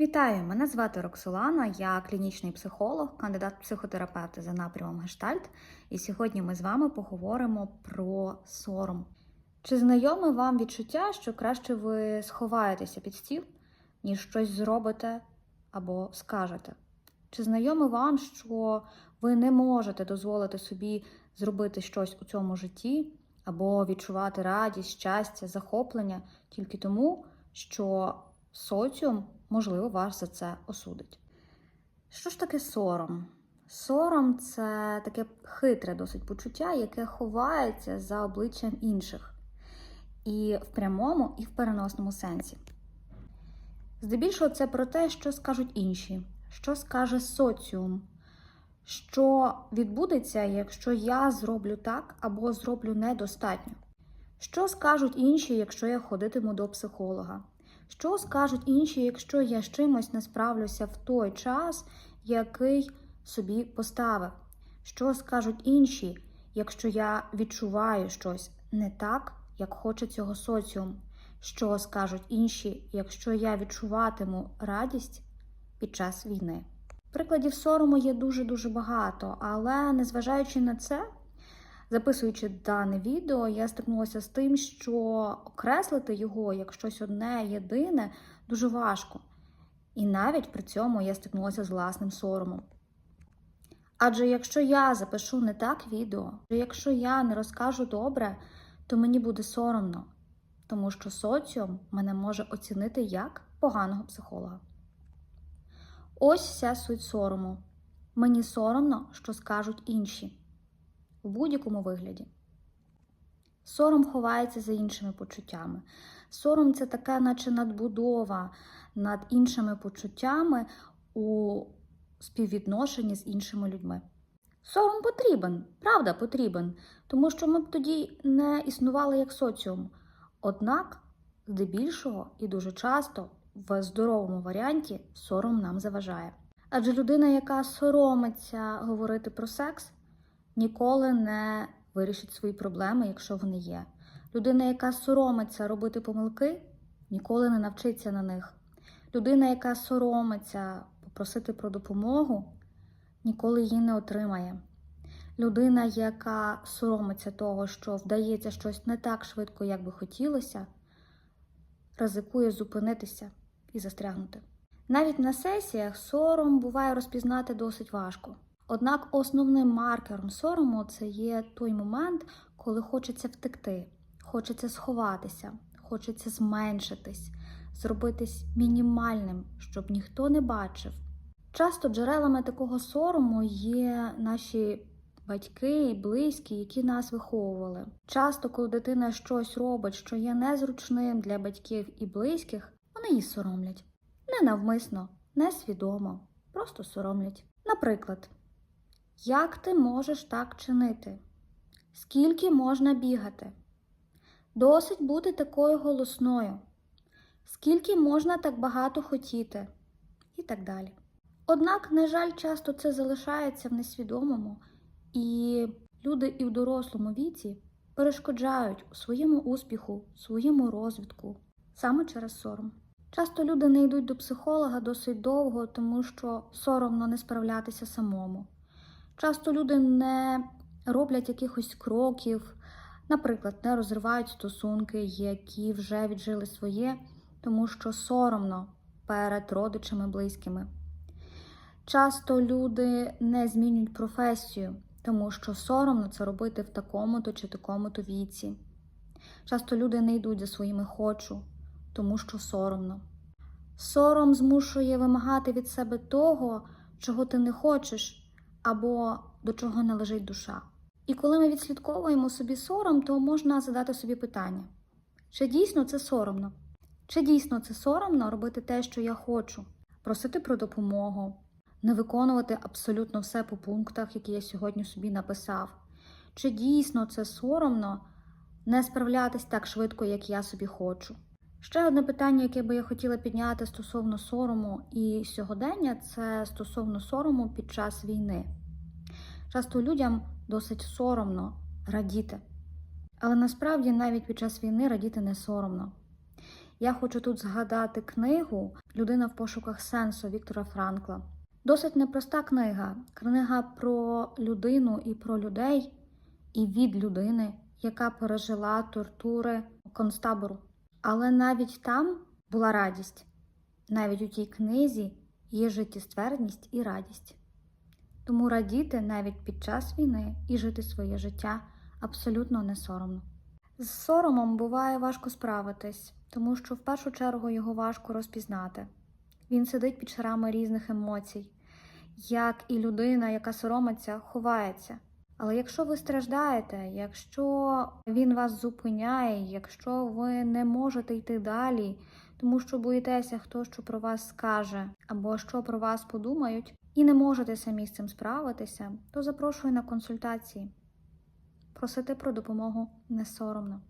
Вітаю! Мене звати Роксолана, я клінічний психолог, кандидат психотерапевта за напрямом Гештальт. І сьогодні ми з вами поговоримо про сором. Чи знайоме вам відчуття, що краще ви сховаєтеся під стіл, ніж щось зробите або скажете? Чи знайоме вам, що ви не можете дозволити собі зробити щось у цьому житті, або відчувати радість, щастя, захоплення тільки тому, що соціум, можливо, вас за це осудить? Що ж таке сором? Сором це таке хитре досить почуття, яке ховається за обличчям інших, і в прямому, і в переносному сенсі. Здебільшого це про те, що скажуть інші, що скаже соціум, що відбудеться, якщо я зроблю так або зроблю недостатньо. Що скажуть інші, якщо я ходитиму до психолога? Що скажуть інші, якщо я з чимось не справлюся в той час, який собі поставив? Що скажуть інші, якщо я відчуваю щось не так, як хоче цього соціум? Що скажуть інші, якщо я відчуватиму радість під час війни? Прикладів сорому є дуже-дуже багато, але незважаючи на це, записуючи дане відео, я стикнулася з тим, що окреслити його як щось одне єдине дуже важко. І навіть при цьому я стикнулася з власним соромом. Адже якщо я запишу не так відео, якщо я не розкажу добре, то мені буде соромно, тому що соціум мене може оцінити як поганого психолога. Ось вся суть сорому. Мені соромно, що скажуть інші в будь-якому вигляді. Сором ховається за іншими почуттями. Сором це така, наче надбудова над іншими почуттями у співвідношенні з іншими людьми. Сором потрібен, правда, потрібен, тому що ми б тоді не існували як соціум. Однак, здебільшого і дуже часто в здоровому варіанті сором нам заважає. Адже людина, яка соромиться говорити про секс, ніколи не вирішить свої проблеми, якщо вони є. Людина, яка соромиться робити помилки, ніколи не навчиться на них. Людина, яка соромиться попросити про допомогу, ніколи її не отримає. Людина, яка соромиться того, що вдається щось не так швидко, як би хотілося, ризикує зупинитися і застрягнути. Навіть на сесіях сором буває розпізнати досить важко. Однак основним маркером сорому це є той момент, коли хочеться втекти, хочеться сховатися, хочеться зменшитись, зробитись мінімальним, щоб ніхто не бачив. Часто джерелами такого сорому є наші батьки і близькі, які нас виховували. Часто, коли дитина щось робить, що є незручним для батьків і близьких, вони її соромлять. Ненавмисно, несвідомо, просто соромлять. Наприклад, як ти можеш так чинити? Скільки можна бігати? Досить бути такою голосною. Скільки можна так багато хотіти? І так далі. Однак, на жаль, часто це залишається в несвідомому, і люди і в дорослому віці перешкоджають своєму успіху, своєму розвитку саме через сором. Часто люди не йдуть до психолога досить довго, тому що соромно не справлятися самому. Часто люди не роблять якихось кроків, наприклад, не розривають стосунки, які вже віджили своє, тому що соромно перед родичами близькими. Часто люди не змінюють професію, тому що соромно це робити в такому-то чи такому-то віці. Часто люди не йдуть за своїми хочу, тому що соромно. Сором змушує вимагати від себе того, чого ти не хочеш, або до чого не лежить душа. І коли ми відслідковуємо собі сором, то можна задати собі питання: чи дійсно це соромно? Чи дійсно це соромно робити те, що я хочу, просити про допомогу, не виконувати абсолютно все по пунктах, які я сьогодні собі написав? Чи дійсно це соромно не справлятись так швидко, як я собі хочу? Ще одне питання, яке би я хотіла підняти стосовно сорому і сьогодення, це стосовно сорому під час війни. Часто людям досить соромно радіти, але насправді навіть під час війни радіти не соромно. Я хочу тут згадати книгу Людина в пошуках сенсу Віктора Франкла. Досить непроста книга. Книга про людину і про людей, і від людини, яка пережила тортури концтабору. Але навіть там була радість. Навіть у тій книзі є життєствердність і радість. Тому радіти навіть під час війни і жити своє життя абсолютно не соромно. З соромом буває важко справитись, тому що в першу чергу його важко розпізнати. Він сидить під шарами різних емоцій, як і людина, яка соромиться, ховається. Але якщо ви страждаєте, якщо він вас зупиняє, якщо ви не можете йти далі, тому що боїтеся, хто що про вас скаже або що про вас подумають, і не можете самі з цим справитися, то запрошую на консультації. Просити про допомогу не соромно.